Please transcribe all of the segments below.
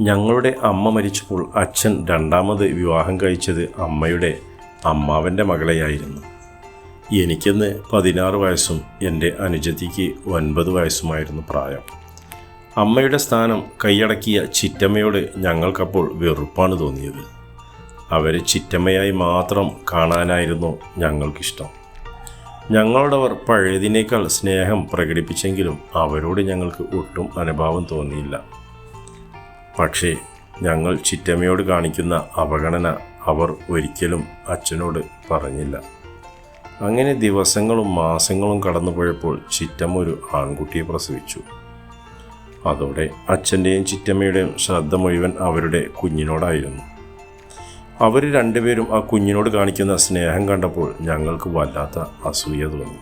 ഞങ്ങളുടെ അമ്മ മരിച്ചപ്പോൾ അച്ഛൻ രണ്ടാമത് വിവാഹം കഴിച്ചത് അമ്മയുടെ അമ്മാവന്റെ മകളെയായിരുന്നു. എനിക്കിന്ന് പതിനാറ് വയസ്സും എന്റെ അനുജത്തിക്ക് ഒൻപത് വയസ്സുമായിരുന്നു പ്രായം. അമ്മയുടെ സ്ഥാനം കൈയടക്കിയ ചിറ്റമ്മയോട് ഞങ്ങൾക്കപ്പോൾ വെറുപ്പാണ് തോന്നിയത്. അവരെ ചിറ്റമ്മയായി മാത്രം കാണാനായിരുന്നു ഞങ്ങൾക്കിഷ്ടം. ഞങ്ങളോടവർ പഴയതിനേക്കാൾ സ്നേഹം പ്രകടിപ്പിച്ചെങ്കിലും അവരോട് ഞങ്ങൾക്ക് ഒട്ടും അനുഭാവം തോന്നിയില്ല. പക്ഷേ ഞങ്ങൾ ചിറ്റമ്മയോട് കാണിക്കുന്ന അവഗണന അവർ ഒരിക്കലും അച്ഛനോട് പറഞ്ഞില്ല. അങ്ങനെ ദിവസങ്ങളും മാസങ്ങളും കടന്നുപോയപ്പോൾ ചിറ്റമ്മ ഒരു ആൺകുട്ടിയെ പ്രസവിച്ചു. അതോടെ അച്ഛന്റെയും ചിറ്റമ്മയുടെയും ശ്രദ്ധ മുഴുവൻ അവരുടെ കുഞ്ഞിനോടായിരുന്നു. അവർ രണ്ടുപേരും ആ കുഞ്ഞിനോട് കാണിക്കുന്ന സ്നേഹം കണ്ടപ്പോൾ ഞങ്ങൾക്ക് വല്ലാത്ത അസൂയ തോന്നി.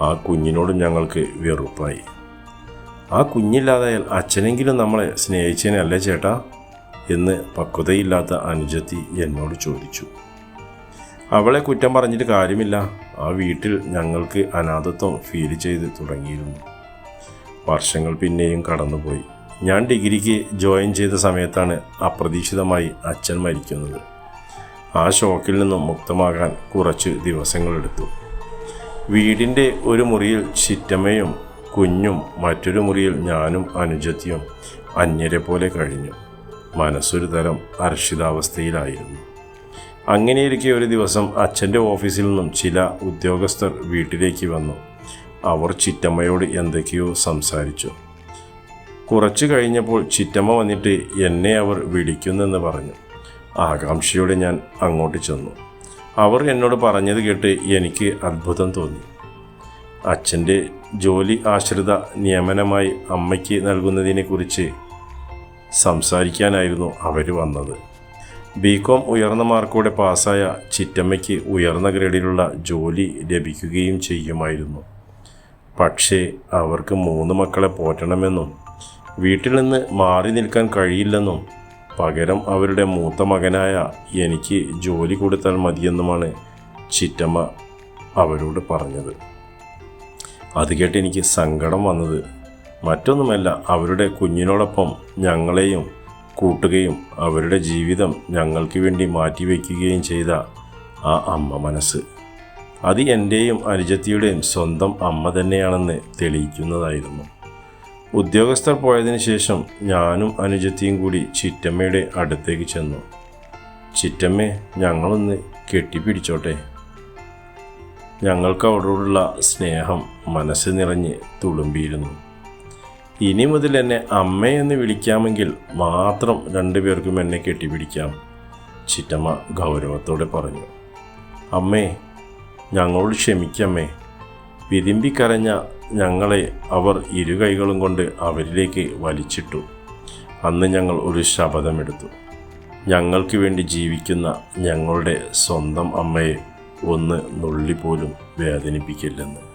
ആ കുഞ്ഞിനോട് ഞങ്ങൾക്ക് വെറുപ്പായി. ആ കുഞ്ഞില്ലാതായാൽ അച്ഛനെങ്കിലും നമ്മളെ സ്നേഹിച്ചേനല്ലേ ചേട്ടാ? എന്ന് പക്വതയില്ലാത്ത അനുജത്തി എന്നോട് ചോദിച്ചു. അവളെ കുറ്റം പറഞ്ഞിട്ട് കാര്യമില്ല. ആ വീട്ടിൽ ഞങ്ങൾക്ക് അനാഥത്വം ഫീൽ ചെയ്ത് തുടങ്ങിയിരുന്നു. വർഷങ്ങൾ പിന്നെയും കടന്നുപോയി. ഞാൻ ഡിഗ്രിക്ക് ജോയിൻ ചെയ്ത സമയത്താണ് അപ്രതീക്ഷിതമായി അച്ഛൻ മരിക്കുന്നത്. ആ ഷോക്കിൽ നിന്നും മുക്തമാകാൻ കുറച്ച് ദിവസങ്ങളെടുത്തു. വീടിന്റെ ഒരു മുറിയിൽ ചിറ്റമ്മയും കുഞ്ഞും മറ്റൊരു മുറിയിൽ ഞാനും അനുജത്തിയും അന്യരെ പോലെ കഴിഞ്ഞു. മനസ്സൊരു തരം അർഷിതാവസ്ഥയിലായിരുന്നു. അങ്ങനെയിരിക്കെ ഒരു ദിവസം അച്ഛന്റെ ഓഫീസിൽ നിന്നും ചില ഉദ്യോഗസ്ഥർ വീട്ടിലേക്ക് വന്നു. അവർ ചിറ്റമ്മയോട് എന്തൊക്കെയോ സംസാരിച്ചു. കുറച്ചു കഴിഞ്ഞപ്പോൾ ചിറ്റമ്മ വന്നിട്ട് എന്നെ അവർ വിളിക്കുന്നെന്ന് പറഞ്ഞു. ആകാംക്ഷയോടെ ഞാൻ അങ്ങോട്ട് ചെന്നു. അവർ എന്നോട് പറഞ്ഞത് കേട്ട് എനിക്ക് അത്ഭുതം തോന്നി. അച്ഛന്റെ ജോലി ആശ്രിത നിയമനമായി അമ്മയ്ക്ക് നൽകുന്നതിനെക്കുറിച്ച് സംസാരിക്കാനായിരുന്നു അവർ വന്നത്. ബി കോം ഉയർന്ന മാർക്കോടെ പാസ്സായ ചിറ്റമ്മയ്ക്ക് ഉയർന്ന ഗ്രേഡിലുള്ള ജോലി ലഭിക്കുകയും ചെയ്യുമായിരുന്നു. പക്ഷേ അവർക്ക് മൂന്ന് മക്കളെ പോറ്റണമെന്നും വീട്ടിൽ നിന്ന് മാറി നിൽക്കാൻ കഴിയില്ലെന്നും പകരം അവരുടെ മൂത്ത മകനായ എനിക്ക് ജോലി കൊടുത്താൽ മതിയെന്നുമാണ് ചിറ്റമ്മ അവരോട് പറഞ്ഞത്. അത് കേട്ട് എനിക്ക് സങ്കടം വന്നത്. മറ്റൊന്നുമല്ല അവരുടെ കുഞ്ഞിനോടൊപ്പം ഞങ്ങളെയും കൂട്ടുകയും അവരുടെ ജീവിതം ഞങ്ങൾക്ക് വേണ്ടി മാറ്റിവെക്കുകയും ചെയ്ത ആ അമ്മ മനസ്സ്. അത് എന്റെയും അനുജത്തിയുടെയും സ്വന്തം അമ്മ തന്നെയാണെന്ന് തെളിയിക്കുന്നതായിരുന്നു. ഉദ്യോഗസ്ഥർ പോയതിനു ശേഷം ഞാനും അനുജത്തിയും കൂടി ചിറ്റമ്മയുടെ അടുത്തേക്ക് ചെന്നു. ചിറ്റമ്മേ ഞങ്ങളൊന്ന് കെട്ടിപ്പിടിച്ചോട്ടെ. ഞങ്ങൾക്ക് അവരോടുള്ള സ്നേഹം മനസ്സ് നിറഞ്ഞ് തുളുമ്പിയിരുന്നു. ഇനി മുതൽ എന്നെ അമ്മയെന്ന് വിളിക്കാമെങ്കിൽ മാത്രം രണ്ടുപേർക്കും എന്നെ കെട്ടിപ്പിടിക്കാം ചിറ്റമ്മ ഗൗരവത്തോടെ പറഞ്ഞു. അമ്മേ ഞങ്ങളോട് ക്ഷമിക്കമ്മേ. വിരുമ്പിക്കരഞ്ഞ ഞങ്ങളെ അവർ ഇരു കൈകളും കൊണ്ട് അവരിലേക്ക് വലിച്ചിട്ടു. അന്ന് ഞങ്ങൾ ഒരു ശപഥമെടുത്തു. ഞങ്ങൾക്ക് വേണ്ടി ജീവിക്കുന്ന ഞങ്ങളുടെ സ്വന്തം അമ്മയെ ഒന്ന് നുള്ളി പോലും വേദനിപ്പിക്കില്ലെന്ന്.